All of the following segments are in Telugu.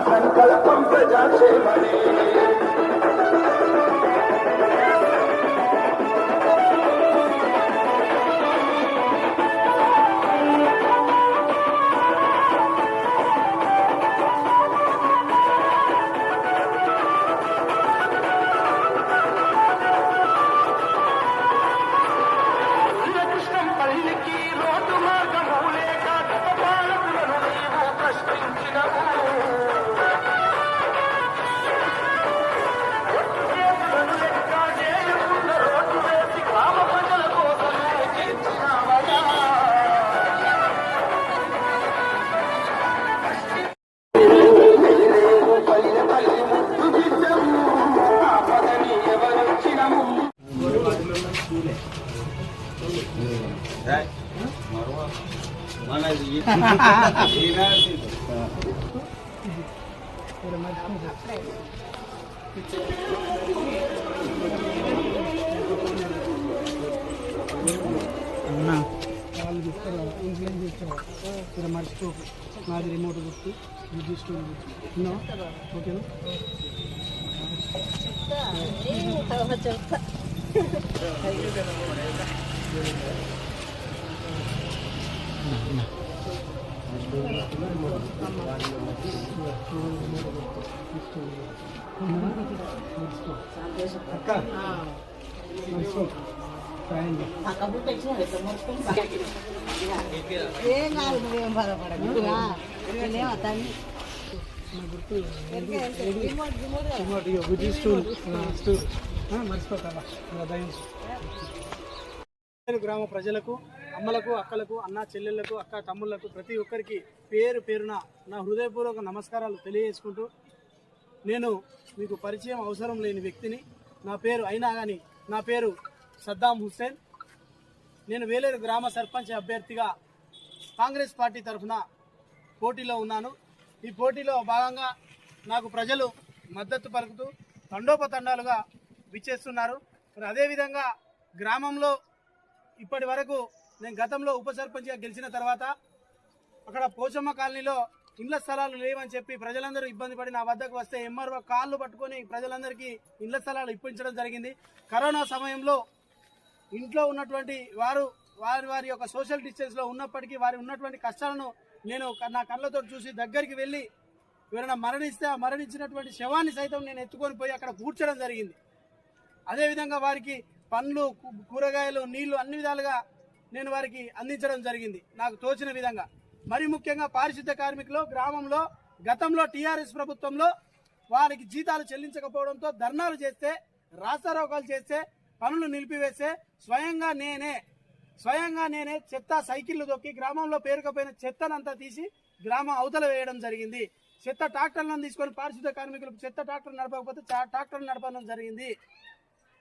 संक వాళ్ళు చెప్తారు ఇన్ఫ్లుయెన్స్ చేస్తారు ఇక్కడ మర్చిపోకు నాది రిమోట్ గుర్తు విద్యుత్ విన్నావా ఓకేనా చెప్తా ఏం కాదు నువ్వేం బాధపడకు నేనేం అతన్ని మర్చిపోతావా గ్రామ ప్రజలకు అమ్మలకు అక్కలకు అన్న చెల్లెళ్ళకు అక్క తమ్ముళ్ళకు ప్రతి ఒక్కరికి పేరు పేరున నా హృదయపూర్వక నమస్కారాలు తెలియజేసుకుంటూ నేను మీకు పరిచయం అవసరం లేని వ్యక్తిని. నా పేరు అయినా కానీ నా పేరు సద్దాం హుస్సేన్. నేను వేలేరు గ్రామ సర్పంచ్ అభ్యర్థిగా కాంగ్రెస్ పార్టీ తరఫున పోటీలో ఉన్నాను. ఈ పోటీలో భాగంగా నాకు ప్రజలు మద్దతు పలుకుతూ తండోపతండాలుగా విచ్చేస్తున్నారు. మరి అదేవిధంగా గ్రామంలో ఇప్పటి వరకు నేను గతంలో ఉప సర్పంచ్గా గెలిచిన తర్వాత అక్కడ పోచమ్మ కాలనీలో ఇళ్ళ స్థలాలు లేవని చెప్పి ప్రజలందరూ ఇబ్బంది పడి నా వద్దకు వస్తే ఎంఆర్ఓ కాళ్ళు పట్టుకొని ప్రజలందరికీ ఇళ్ళ స్థలాలు ఇప్పించడం జరిగింది. కరోనా సమయంలో ఇంట్లో ఉన్నటువంటి వారు వారి వారి యొక్క సోషల్ డిస్టెన్స్లో ఉన్నప్పటికీ వారి ఉన్నటువంటి కష్టాలను నేను నా కళ్ళతో చూసి దగ్గరికి వెళ్ళి ఎవరైనా మరణిస్తే ఆ మరణించినటువంటి శవాన్ని సైతం నేను ఎత్తుకొని పోయి అక్కడ కూర్చడం జరిగింది. అదేవిధంగా వారికి పండ్లు కూరగాయలు నీళ్ళు అన్ని విధాలుగా నేను వారికి అందించడం జరిగింది. నాకు తోచిన విధంగా. మరి ముఖ్యంగా పారిశుద్ధ కార్మికులు గ్రామంలో గతంలో టీఆర్ఎస్ ప్రభుత్వంలో వారికి జీతాలు చెల్లించకపోవడంతో ధర్నాలు చేస్తే రాస్తారోకాలు చేస్తే పనులు నిలిపివేస్తే స్వయంగా నేనే స్వయంగా నేనే చెత్త సైకిళ్ళు దొక్కి గ్రామంలో పేరుకపోయిన చెత్తనంతా తీసి గ్రామం అవతల వేయడం జరిగింది. చెత్త ట్రాక్టర్లను తీసుకొని పారిశుద్ధ కార్మికులకు చెత్త ట్రాక్టర్ నడపకపోతే ట్రాక్టర్లు నడపడం జరిగింది.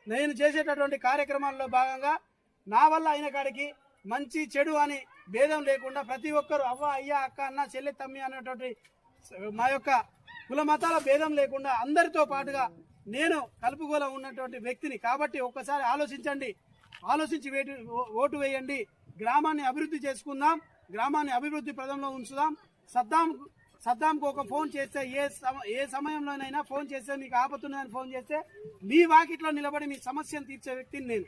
నేను చేసేటటువంటి కార్యక్రమాల్లో భాగంగా నా వల్ల అయిన కాడికి మంచి చెడు అని భేదం లేకుండా ప్రతి ఒక్కరు అవ్వ అయ్యా అక్క అన్న చెల్లె తమ్మి అనేటువంటి మా యొక్క కుల మతాల భేదం లేకుండా అందరితో పాటుగా నేను కలుపుగోల ఉన్నటువంటి వ్యక్తిని. కాబట్టి ఒక్కసారి ఆలోచించండి. ఆలోచించి వేటు ఓటు వేయండి. గ్రామాన్ని అభివృద్ధి చేసుకుందాం. గ్రామాన్ని అభివృద్ధి ప్రదంలో ఉంచుదాం. సద్దాం సద్దాంకు ఒక ఫోన్ చేస్తే ఏ సమ- ఏ సమయంలోనైనా ఫోన్ చేస్తే మీకు ఆపత్తున్నదని ఫోన్ చేస్తే మీ వాకిట్లో నిలబడి మీ సమస్యను తీర్చే వ్యక్తిని నేను.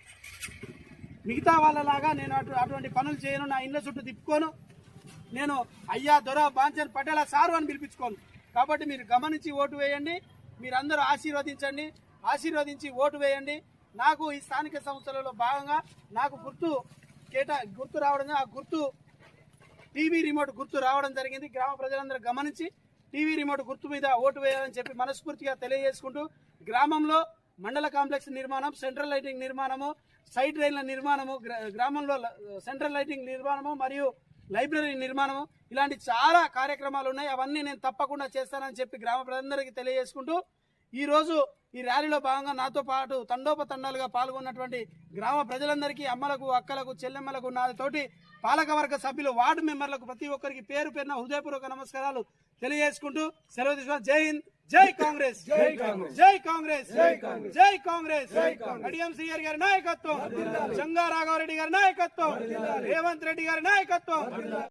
మిగతా వాళ్ళలాగా నేను అటు అటువంటి పనులు చేయను నా ఇండ్ల చుట్టూ తిప్పుకోను. నేను అయ్యా దొర బాంచన్ పటేల సారు అని పిలిపించుకోను. కాబట్టి మీరు గమనించి ఓటు వేయండి మీరందరూ ఆశీర్వదించండి ఆశీర్వదించి ఓటు వేయండి. నాకు ఈ స్థానిక సంస్థలలో భాగంగా నాకు గుర్తు కేటా గుర్తు రావడం ఆ గుర్తు టీవీ రిమోట్ గుర్తు రావడం జరిగింది. గ్రామ ప్రజలందరూ గమనించి టీవీ రిమోట్ గుర్తు మీద ఓటు వేయాలని చెప్పి మనస్ఫూర్తిగా తెలియజేసుకుంటూ గ్రామంలో మండల కాంప్లెక్స్ నిర్మాణం సెంట్రల్ లైటింగ్ నిర్మాణము సైడ్ రైళ్ళ నిర్మాణము గ్రా- గ్రామంలో సెంట్రల్ లైటింగ్ నిర్మాణము మరియు లైబ్రరీ నిర్మాణము. ఇలాంటి చాలా కార్యక్రమాలు ఉన్నాయి. అవన్నీ నేను తప్పకుండా చేస్తానని చెప్పి గ్రామ ప్రజలందరికీ తెలియజేసుకుంటూ ఈ రోజు ఈ ర్యాలీలో భాగంగా నాతో పాటు తండోపతండాలుగా పాల్గొన్నటువంటి గ్రామ ప్రజలందరికీ అమ్మలకు అక్కలకు చెల్లెమ్మలకు నాతోటి పాలకవర్గ సభ్యులు వార్డు మెంబర్లకు ప్రతి ఒక్కరికి పేరు పేరున హృదయపూర్వక నమస్కారాలు తెలియజేసుకుంటూ సెలవు తీసుకున్నాను జై హింద్ జై కాంగ్రెస్ జై కాంగ్రెస్ జై కాంగ్రెస్ జై కాంగ్రెస్ జై కాంగ్రెస్. కడియం శ్రీహరి గారి నాయకత్వం జంగా రాఘవరెడ్డి గారి నాయకత్వం రేవంత్ రెడ్డి గారి నాయకత్వం.